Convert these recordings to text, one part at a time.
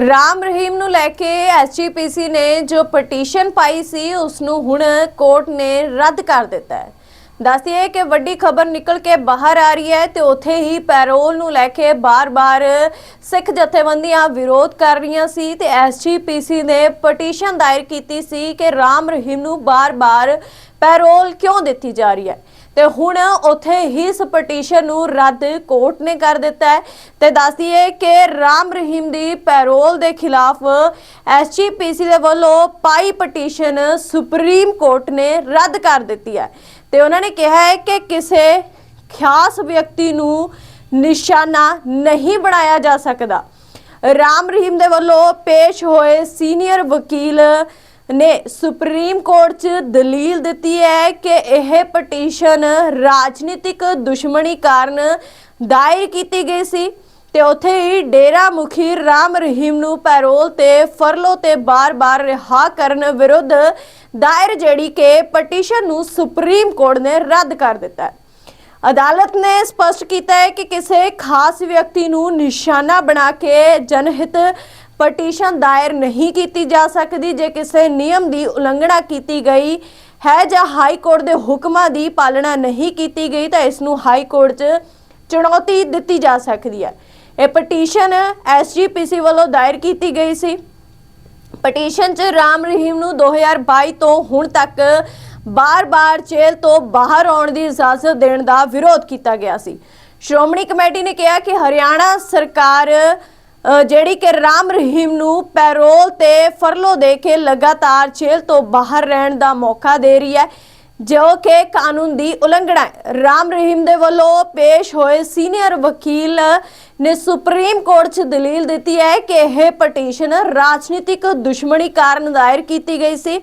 ਰਾਮ ਰਹੀਮ ਨੂੰ ਲੈ ਕੇ ਐਸਜੀਪੀਸੀ ਨੇ ਜੋ ਪਟੀਸ਼ਨ ਪਾਈ ਸੀ ਉਸ ਨੂੰ ਹੁਣ ਕੋਰਟ ਨੇ ਰੱਦ ਕਰ ਦਿੱਤਾ ਹੈ। ਦੱਸਿਏ ਕਿ ਵੱਡੀ ਖਬਰ ਨਿਕਲ ਕੇ ਬਾਹਰ ਆ ਰਹੀ ਹੈ ਤੇ ਉੱਥੇ ਹੀ ਪੈਰੋਲ ਨੂੰ ਲੈ ਕੇ ਬਾਰ-ਬਾਰ ਸਿੱਖ ਜਥੇਬੰਦੀਆਂ ਵਿਰੋਧ ਕਰ ਰਹੀਆਂ ਸੀ ਤੇ ਐਸਜੀਪੀਸੀ ਨੇ ਪਟੀਸ਼ਨ ਦਾਇਰ ਕੀਤੀ ਸੀ ਕਿ ਰਾਮ ਰਹੀਮ ਨੂੰ ਬਾਰ-ਬਾਰ ਪੈਰੋਲ ਕਿਉਂ ਦਿੱਤੀ ਜਾ ਰਹੀ ਹੈ। ਤੇ ਹੁਣ ਉੱਥੇ ਹੀ ਇਸ ਪਟੀਸ਼ਨ ਨੂੰ ਰੱਦ ਕੋਰਟ ਨੇ ਕਰ ਦਿੱਤਾ ਹੈ। ਤੇ ਦੱਸਦੀਏ ਕਿ ਰਾਮ ਰਹੀਮ ਦੀ ਪੈਰੋਲ ਦੇ ਖਿਲਾਫ ਐਸਜੀਪੀਸੀ ਦੇ ਵੱਲੋਂ ਪਾਈ ਪਟੀਸ਼ਨ ਸੁਪਰੀਮ ਕੋਰਟ ਨੇ ਰੱਦ ਕਰ ਦਿੱਤੀ ਹੈ। ਤੇ ਉਹਨਾਂ ਨੇ ਕਿਹਾ ਹੈ ਕਿ ਕਿਸੇ ਖਾਸ ਵਿਅਕਤੀ ਨੂੰ ਨਿਸ਼ਾਨਾ ਨਹੀਂ ਬਣਾਇਆ ਜਾ ਸਕਦਾ। ਰਾਮ ਰਹੀਮ ਦੇ ਵੱਲੋਂ ਪੇਸ਼ ਹੋਏ ਸੀਨੀਅਰ ਵਕੀਲ ਨੇ ਸੁਪਰੀਮ ਕੋਰਟ 'ਚ ਦਲੀਲ ਦਿੱਤੀ ਹੈ ਕਿ ਇਹ ਪਟੀਸ਼ਨ ਰਾਜਨੀਤਿਕ ਦੁਸ਼ਮਣੀ ਕਾਰਨ ਦਾਇਰ ਕੀਤੀ ਗਈ ਸੀ ਤੇ ਉੱਥੇ ਹੀ ਡੇਰਾ ਮੁਖੀ ਰਾਮ ਰਹੀਮ ਨੂੰ ਪੈਰੋਲ ਤੇ ਫਰਲੋ ਤੇ ਬਾਰ-ਬਾਰ ਰਿਹਾ ਕਰਨ ਵਿਰੁੱਧ ਦਾਇਰ ਜਿਹੜੀ ਕਿ ਪਟੀਸ਼ਨ ਨੂੰ ਸੁਪਰੀਮ ਕੋਰਟ ਨੇ ਰੱਦ ਕਰ ਦਿੱਤਾ ਹੈ। ਅਦਾਲਤ ਨੇ ਸਪਸ਼ਟ ਕੀਤਾ ਹੈ ਕਿ ਕਿਸੇ ਖਾਸ ਵਿਅਕਤੀ ਨੂੰ ਨਿਸ਼ਾਨਾ ਬਣਾ ਕੇ ਜਨਹਿਤ ਪਟੀਸ਼ਨ ਦਾਇਰ ਨਹੀਂ ਕੀਤੀ ਜਾ ਸਕਦੀ ਜੇ ਕਿਸੇ ਨਿਯਮ ਦੀ ਉਲੰਘਣਾ ਕੀਤੀ ਗਈ ਹੈ ਜਾਂ ਹਾਈ ਕੋਰਟ ਦੇ ਹੁਕਮਾਂ ਦੀ ਪਾਲਣਾ ਨਹੀਂ ਕੀਤੀ ਗਈ ਤਾਂ ਇਸ ਨੂੰ ਹਾਈ ਕੋਰਟ 'ਚ ਚੁਣੌਤੀ ਦਿੱਤੀ ਜਾ ਸਕਦੀ ਹੈ। ਇਹ ਪਟੀਸ਼ਨ ਐਸਜੀਪੀਸੀ ਵੱਲੋਂ ਦਾਇਰ ਕੀਤੀ ਗਈ ਸੀ। ਪਟੀਸ਼ਨ 'ਚ ਰਾਮ ਰਹੀਮ ਨੂੰ 2022 ਤੋਂ ਹੁਣ ਤੱਕ ਬਾਰ-ਬਾਰ ਜੇਲ੍ਹ ਤੋਂ ਬਾਹਰ ਆਉਣ ਦੀ ਇਜਾਜ਼ਤ ਦੇਣ ਦਾ ਵਿਰੋਧ ਕੀਤਾ ਗਿਆ ਸੀ। ਸ਼੍ਰੋਮਣੀ ਕਮੇਟੀ ਨੇ ਕਿਹਾ ਕਿ ਹਰਿਆਣਾ ਸਰਕਾਰ ਜਿਹੜੀ ਕਿ ਰਾਮ ਰਹੀਮ ਨੂੰ ਪੈਰੋਲ ਤੇ ਫਰਲੋ ਦੇ ਕੇ ਲਗਾਤਾਰ ਜੇਲ੍ਹ ਤੋਂ ਬਾਹਰ ਰਹਿਣ ਦਾ ਮੌਕਾ ਦੇ ਰਹੀ ਹੈ, ਜੋ ਕਿ ਕਾਨੂੰਨ ਦੀ ਉਲੰਘਣਾ ਹੈ। ਰਾਮ ਰਹੀਮ ਦੇ ਵੱਲੋਂ ਪੇਸ਼ ਹੋਏ ਸੀਨੀਅਰ ਵਕੀਲ ਨੇ ਸੁਪਰੀਮ ਕੋਰਟ 'ਚ ਦਲੀਲ ਦਿੱਤੀ ਹੈ ਕਿ ਇਹ ਪਟੀਸ਼ਨ ਰਾਜਨੀਤਿਕ ਦੁਸ਼ਮਣੀ ਕਾਰਨ ਦਾਇਰ ਕੀਤੀ ਗਈ ਸੀ।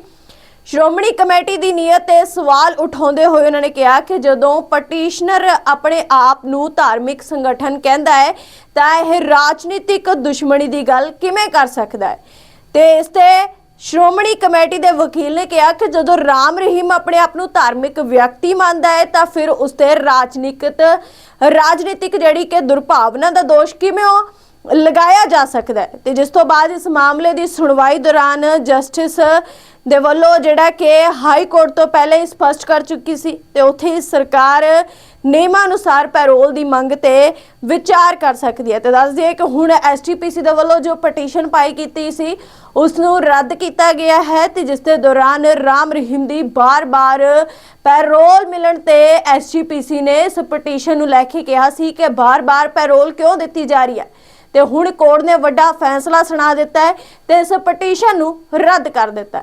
ਸ਼੍ਰੋਮਣੀ ਕਮੇਟੀ ਦੀ ਨੀਅਤ ਤੇ ਸਵਾਲ ਉਠਾਉਂਦੇ ਹੋਏ ਉਹਨਾਂ ਨੇ ਕਿਹਾ ਕਿ ਜਦੋਂ ਪਟੀਸ਼ਨਰ ਆਪਣੇ ਆਪ ਨੂੰ ਧਾਰਮਿਕ ਸੰਗਠਨ ਕਹਿੰਦਾ ਹੈ, ਤਾਂ ਇਹ ਰਾਜਨੀਤਿਕ ਦੁਸ਼ਮਣੀ ਦੀ ਗੱਲ ਕਿਵੇਂ ਕਰ ਸਕਦਾ ਹੈ? ਤੇ ਇਸ ਤੇ ਸ਼੍ਰੋਮਣੀ ਕਮੇਟੀ ਦੇ ਵਕੀਲ ਨੇ ਕਿਹਾ ਕਿ ਜਦੋਂ ਰਾਮ ਰਹੀਮ ਆਪਣੇ ਆਪ ਨੂੰ ਧਾਰਮਿਕ ਵਿਅਕਤੀ ਮੰਨਦਾ ਹੈ, ਤਾਂ ਫਿਰ ਉਸ ਤੇ ਰਾਜਨੀਤਿਕ ਰਾਜਨੀਤਿਕ ਜਿਹੜੀ ਕਿ ਦੁਰਭਾਵਨਾ ਦਾ ਦੋਸ਼ ਕਿਵੇਂ ਉਹ ਲਗਾਇਆ ਜਾ ਸਕਦਾ ਹੈ। ਤੇ ਜਿਸ ਤੋਂ ਬਾਅਦ ਇਸ ਮਾਮਲੇ ਦੀ ਸੁਣਵਾਈ ਦੌਰਾਨ ਜਸਟਿਸ ਦੇ ਵੱਲੋਂ ਜਿਹੜਾ ਕਿ ਹਾਈ ਕੋਰਟ ਤੋਂ ਪਹਿਲਾਂ ਹੀ ਸਪਸ਼ਟ ਕਰ ਚੁੱਕੀ ਸੀ ਤੇ ਉੱਥੇ ਹੀ ਸਰਕਾਰ ਨਿਯਮਾਂ ਅਨੁਸਾਰ ਪੈਰੋਲ ਦੀ ਮੰਗ ਤੇ ਵਿਚਾਰ ਕਰ ਸਕਦੀ ਹੈ। ਤੇ ਦੱਸ ਦਈਏ ਕਿ ਹੁਣ ਐਸਟੀਪੀਸੀ ਦੇ ਵੱਲੋਂ ਜੋ ਪਟੀਸ਼ਨ ਪਾਈ ਕੀਤੀ ਸੀ, ਉਸ ਨੂੰ ਰੱਦ ਕੀਤਾ ਗਿਆ ਹੈ ਤੇ ਜਿਸ ਦੇ ਦੌਰਾਨ ਰਾਮ ਰਹੀਮ ਦੀ ਬਾਰ-ਬਾਰ ਪੈਰੋਲ ਮਿਲਣ ਤੇ ਐਸਜੀਪੀਸੀ ਨੇ ਇਸ ਪਟੀਸ਼ਨ ਨੂੰ ਲੈ ਕੇ ਕਿਹਾ ਸੀ ਕਿ ਬਾਰ-ਬਾਰ ਪੈਰੋਲ ਕਿਉਂ ਦਿੱਤੀ ਜਾ ਰਹੀ ਹੈ? ਤੇ ਹੁਣ ਕੋਰਟ ਨੇ ਵੱਡਾ ਫੈਸਲਾ ਸੁਣਾ ਦਿੱਤਾ ਹੈ ਤੇ ਇਸ ਪਟੀਸ਼ਨ ਨੂੰ ਰੱਦ ਕਰ ਦਿੱਤਾ